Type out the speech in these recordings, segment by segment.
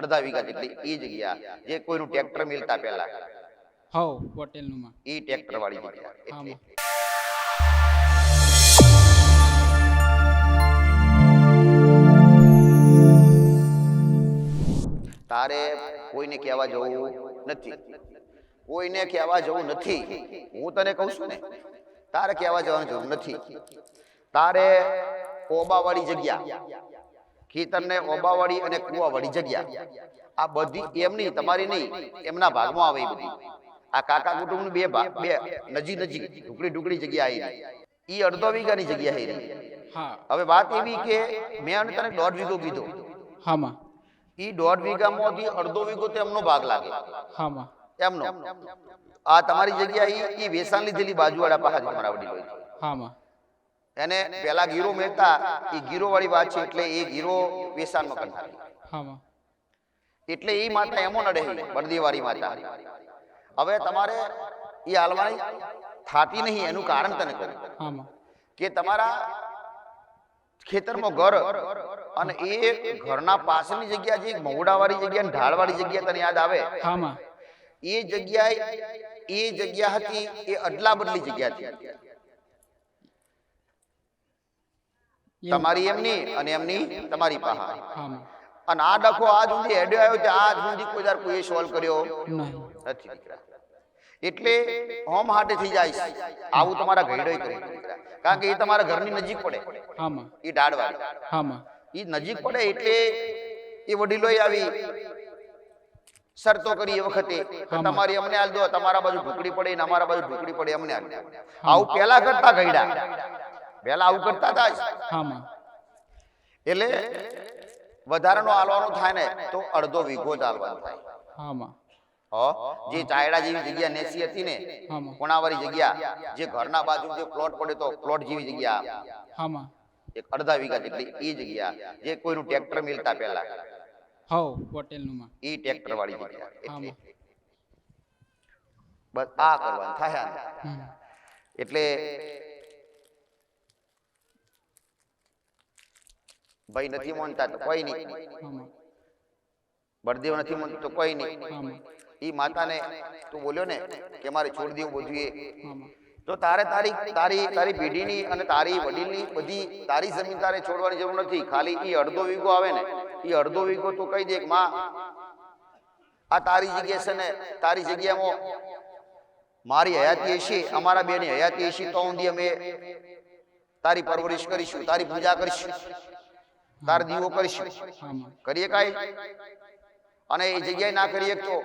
અડધા વીઘા જેટલી એ જગ્યા જે કોઈનું ટ્રેક્ટર મિલતા પહેલા. હવ પટેલનું માં એ ટ્રેક્ટર વાળી જગ્યા તારે કોઈને કહેવા જવું નથી. કોઈને કહેવા જવું નથી. હું તને કહું છું ને તારે કહેવા જવાની જરૂર નથી. તારે ઓબાવાળી જગ્યા. ખેતરને ઓબાવાળી અને કુવાવાળી જગ્યા. આ બધી એમની તમારી નહીં એમના ભાગમાં આવે બધી. આ કાકા કુટુંબ બે બે નજીક નજીક ઢુકડી ઢુકડી જગ્યા આવી એ અડધો વીઘાની જગ્યા આવી હા. હવે વાત એવી કે મેં તને દોઢ વીઘો કીધો. હામાં. એ દોઢ વીઘામાંથી અડધો વીઘો તો એમનો ભાગ લાગે. હામાં. એમનો. આ તમારી જગ્યા એ ઈ વેસાણ લીધેલી બાજુવાળા પાસે તમારા વડીલોએ હામાં. એને પેલા ગીરો મેળતા એ ગીરો વાળી વાત છે એટલે એ ગીરો વેસાણમાં કંટાળી એટલે એ માતા એમો નડે બળદેવારી માતા. હવે તમારે એ હાલવાની થાતી નહીં એનું કારણ તને કહું. કે તમારા ખેતરમાં ઘર અને એ ઘરના પાછળની જગ્યા જે મહુડાવાળી જગ્યા અને ઢાળવાળી જગ્યા તને યાદ આવે? એ જગ્યાએ એ જગ્યા હતી એ અદલા બદલી જગ્યા હતી એવું. તમારી એમની અને એમની તમારી પાસે અને આ ડખો આજ સુધી હેડ્યો આવ્યો તે આજ સુધી કોઈ વાર કોઈ સોલ્વ કર્યો નથી એટલે હોમ હાટે થઈ જાય આવું તમારા ઘરડોય કરે કારણ કે એ તમારા ઘરની નજીક પડે. એ ઢાળવાળી. એ નજીક પડે એટલે એ વડીલો આવી શરતો કરી એ વખતે તમારી અમને હાલ દો તમારા બાજુ ઢુકડી પડે ને અમારા બાજુ ઢુકડી પડે અમને હાલ આવું પેલા કરતા ગયડા પેલા આવું કરતા હતા. હામાં. એટલે વધારાનો હાલવાનું થાય ને તો અડધો વીઘો જ હાલવાનું થાય. હામાં. જે ચાયડા જેવી જગ્યા નેસી હતી ને કોણાવાળી જગ્યા જે ઘરના બાજુ જે પ્લોટ પડે તો પ્લોટ જેવી જગ્યા. હામાં. એક અડધા વીઘા જેટલી એ જગ્યા જે કોઈનું ટ્રેક્ટર મિલતા પહેલા. હવ પટેલનું માં ઈ ટ્રેક્ટર વાળી જગ્યા. એટલે બસ આ કરવાનું. થાય એટલે ભાઈ નથી માનતા તો કોઈ નહીં. બળદેવ નથી માનતો તો કોઈ નહીં. એ માતાને તું બોલ્યો ને કે મારે છોડી દેવું બધું એ. તો તારે તારી તારી તારી પેઢીની અને તારી વડીલની બધી તારી જમીન તારે છોડવાની જરૂર નથી. ખાલી એ અડધો વીઘો આવે ને એ અડધો વીઘો તું કહી દે માં આ તારી જગ્યા છે ને તારી જગ્યામાં મારી હયાતી હશે અમારા બેની હયાતી હશે તો ઊંધી અમે તારી પરવરિશ કરીશું તારી પૂજા કરીશું. તાર દીવો કરીશું. કરીએ કાંઈ? અને એ જગ્યાએ ના કરીએ તો?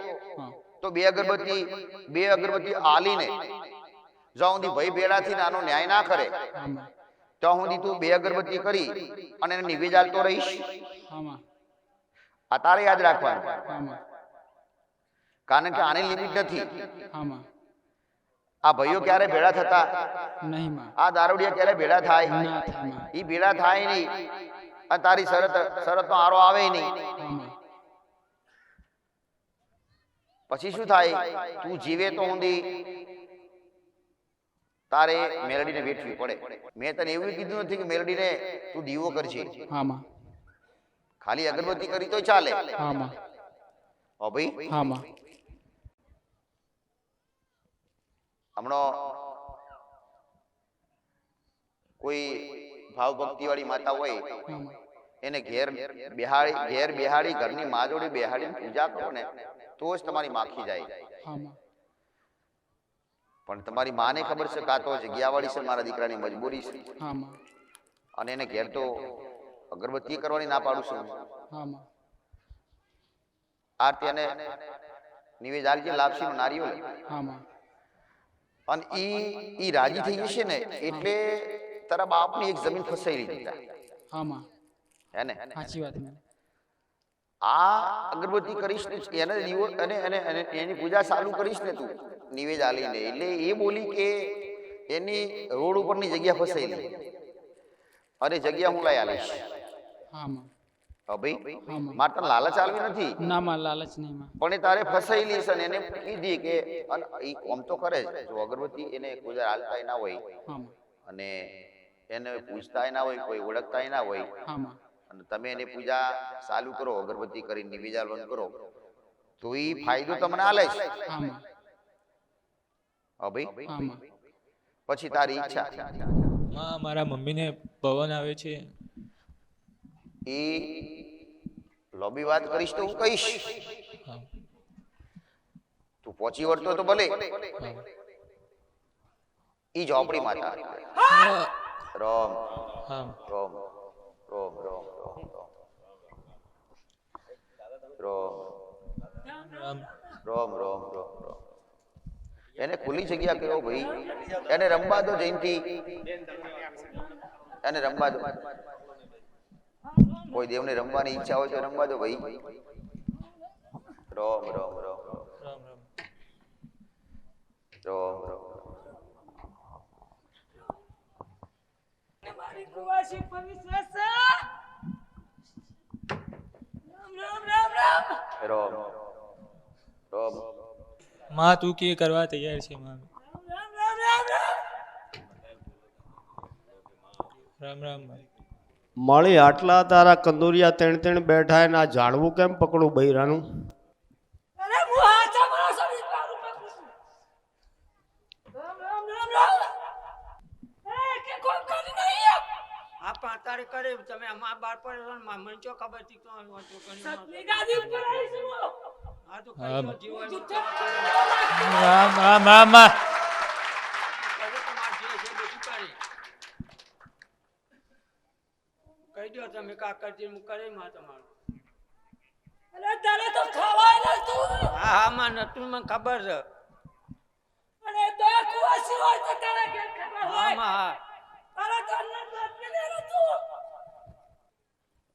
તો બે અગરબત્તી બે અગરબત્તી આલીને જ્યાં સુધી ભાઈ ભેળાથી આનો ન્યાય ના કરે ત્યાં સુધી તું બે અગરબત્તી કરી અને એને નિવેદ આલતો રહીશ. આ તારે યાદ રાખવાનું. કારણ કે આની લિમિટ નથી. આ ભાઈઓ ક્યારે ભેળા થતા? નહીં આ દારૂડિયા ક્યારે ભેળા થાય? એ ભેડા ભેળા થાય નહીં. અને તારી શરત શરતનો આરો આવે નહીં. પછી શું થાય? તું જીવે તો ઊંધી. તારે મેલડીને વેઠવી પડે. મેં તને એવું કીધું નથી કે મેલડીને તું દીવો કરજે. ખાલી અગરબત્તી કરી તો ચાલે. ઓ ભાઈ. હામાં. હમણાં કોઈ ભાવ ભક્તિ વાળી માતા હોય એને ઘેર બેહાડી ઘેર બેહાડી ઘરની માજોડી પૂજા કરો ને તો જ તમારી માખી જાય. પણ તમારી માને ખબર છે કાં તો જગ્યા વાળી છે મારા દીકરાની મજબૂરી છે? અને એને ઘેર તો અગરબત્તી કરવાની ના પાડું છું. આ આરતી અને નિવેદ આલજે લાપસી નું નારીઓ અને ઈ ઈ રાજી થઈ જશે ને એટલે તારા બાપની એક જમીન ફસાઈ લીધી હામાં હે ને? સાચી વાત મેં. આ અગરબત્તી કરીશ ને એને દીવો અને અને એની પૂજા ચાલુ કરીશ ને તું નિવેદ આલીને. એટલે એ બોલી કે એની રોડ ઉપરની જગ્યા ફસાયેલી અને જગ્યા હું લઈ આલીશ. હામાં ભાઈ મારે લાલચ આલવી નથી. ના માં લાલચ નહીં પણ એ તારે ફસાયેલી છે એને કીધી કે અને તો કરે જ. અગરબત્તી એને કોઈ હાલતા ના હોય. અને એને પૂછતા ના હોય કોઈ ઓળખતા ના હોય. અને તમે એની પૂજા ચાલુ કરો અગરબત્તી કરીને નિવેદાલવન કરો. તો એ ફાયદો તમને આલે છે હા ભાઈ? પછી તારી ઈચ્છા. માં મારા મમ્મીને પવન આવે છે. એ લોબી વાત કરીશ તો હું કહીશ. તું પહોંચી વળતો તો ભલે. એ ઈ ઝોપડી માતા. રોમ રોમ રોમ રોમ રોમ રોમ રોમ રામ રોમ રોમ રોમ રોમ એને ખુલ્લી જગ્યા કયો ભાઈ? એને રમવા દો જયંતિ. એને રમવા દો. કોઈ દેવને રમવાની ઈચ્છા હોય તો રમવા દો ભાઈ. રોમ રોમ રોમ રોમ રોમ રોમ રોમ રોમ મારી કુવાસી પવિત્ર છે. રામ રામ રામ રામ. રોમ રોમ. માં તું કે કરવા તૈયાર છે માં? રામ રામ રામ રામ. રામ રામ મળી આટલા તારા કંદુરિયા તેણ તેણ બેઠા એના આ ઝાડવું કેમ પકડું બૈરાનું અરે હું હાથા મારો સરી પારું પકડું છું રામ રામ રામ રામ એ કે કોઈ કરી નહીં આ કરે તમે અમારા બાર પર મને ચો ખબર હતી તો આ વાતો કરી સતની ગાદી ઉપર આવી છું હું. આ તો હા. કઈ જીવો એમ જુઠ્ઠા તો કરે. રામ રામ રામમાં કરે તો માર જે છે બધું કરે. કહી દો તમે કાકરજી હું કરે માં તમારું. અરે તારે તો ખવાય નતું. હા હા માં નતું મને ખબર છે. અને તો કુવાસી હોય તો તારે કે ખબર હોય? હા હા. અરે તો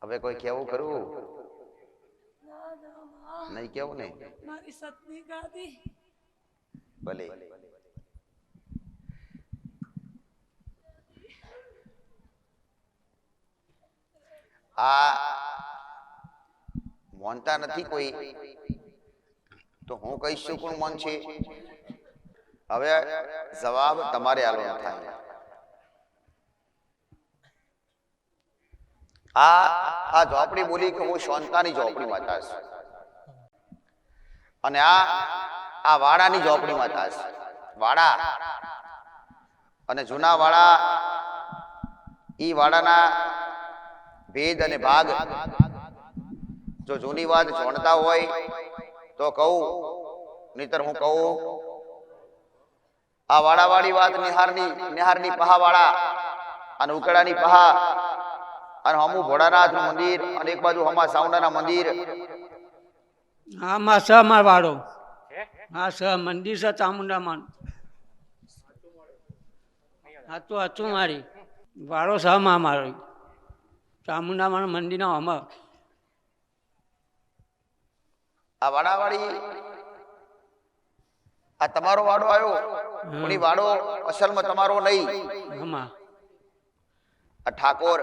હવે કોઈ કેવું કરવું? નહીં કેવું ને? મારી સતની ગાદી. ભલે. આ મોનતા નથી કોઈ. તો હું કહીશ છું કોણ મોન છે? હવે જવાબ તમારે આલો થાય. આ આ ઝોપડી બોલી કે હું શાંતાની ઝોપડી માતા છું અને આ આ વાડાની ઝોપડી માં છે વાડા. અને જૂના વાડા, ઈ વાડાના ભેદ અને ભાગ જો જૂની વાત જોણતા હોય તો કહું, નહીતર હું કહું, આ વાડાવાળી વાત નિહારની નિહારની પહાવાળા અને ઉકડાની પહા અને હમુ ભોળાનાથનું મંદિર અને એક બાજુ હમા સાઉન્ડાના મંદિર. આમાં માં સ માર વાળો. હા? સ મંદિર છે ચામુંડા માં હા તો હતું મારી. વાળો સ માં મારો ચામુંડા માં મંદિરના હમા. આ વાડાવાળી આ તમારો વાડો આવ્યો. પણ વાડો અસલમાં તમારો નહીં. હમા. આ ઠાકોર.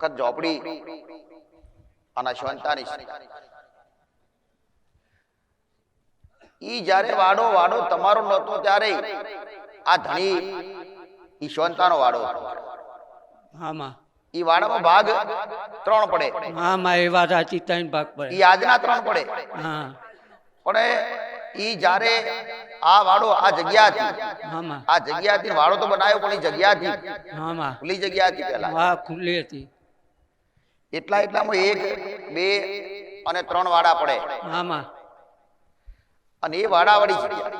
અખત ઝોપડી અને શાંતાની ઈ જ્યારે વાડો વાડો તમારો નહોતો ત્યારે આ ધણી ઈ શાંતાનો વાડો હતો. હા માં. ઈ વાડામાં ભાગ ત્રણ પડે. હામાં એ વાત સાચી ત્રણ ભાગ પડે. ઈ આજના ત્રણ પડે. હા. પણ ઈ જ્યારે આ વાડો આ જગ્યા હતી હામાં આ જગ્યા હતી વાડો તો બનાવ્યો પણ ઈ જગ્યા હતી હામાં ખુલ્લી જગ્યા હતી પહેલા. હા ખુલ્લી હતી. એટલા એટલામાં એક બે અને ત્રણ વાડા પડે. અને એ વાડાવાળી જગ્યા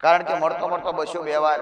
કારણ કે મળતો મળતો બસો બે વાર.